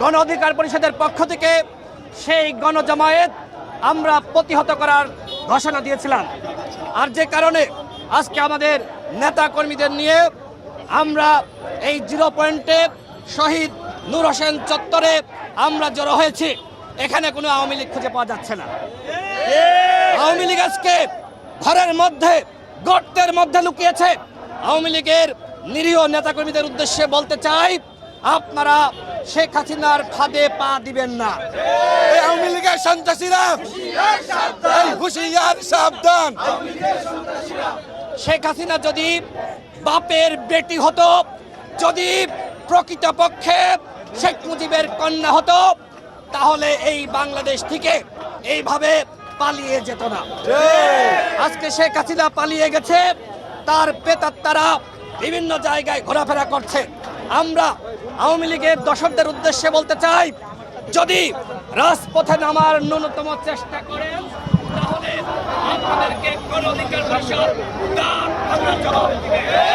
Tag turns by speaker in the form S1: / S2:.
S1: গণ অধিকার পরিষদের পক্ষ থেকে সেই গণজমায়েত আমরা প্রতিহত করার ঘোষণা দিয়েছিলাম। আর যে কারণে আজকে আমাদের নেতা কর্মীদের নিয়ে আমরা এই জিরো পয়েন্টে শহীদ নূর হোসেন চত্বরে আমরা জড়ো হয়েছি। এখানে কোনো আওয়ামী লীগ খুঁজে পাওয়া যাচ্ছে না। আওয়ামী লীগ আজকে ঘরের মধ্যে, গর্তের মধ্যে লুকিয়েছে। আওয়ামী লীগের নিরীহ নেতাকর্মীদের উদ্দেশ্যে বলতে চাই, আপনারা শেখ হাসিনার ফাঁদে পা দিবেন না।
S2: আওয়ামী লীগের সন্ত্রাসীরা হুঁশিয়ার সাবধান।
S1: শেখ হাসিনা যদি বাপের বেটি হতো যদি প্রকৃতপক্ষে শেখ মুজিবের কন্যা হতো তাহলে এই বাংলাদেশ থেকে এইভাবে পালিয়ে যেত না। আজকে শেখ হাসিনা পালিয়ে গেছে তার পেতার তারা বিভিন্ন জায়গায় ঘোরাফেরা করছে। আমরা আওয়ামী লীগের দশকদের উদ্দেশ্যে বলতে চাই, যদি রাজপথে নামার ন্যূনতম চেষ্টা করেন, তাহলে আপনাদেরকে কোন অধিকার ভাষার তার জবাব দিবে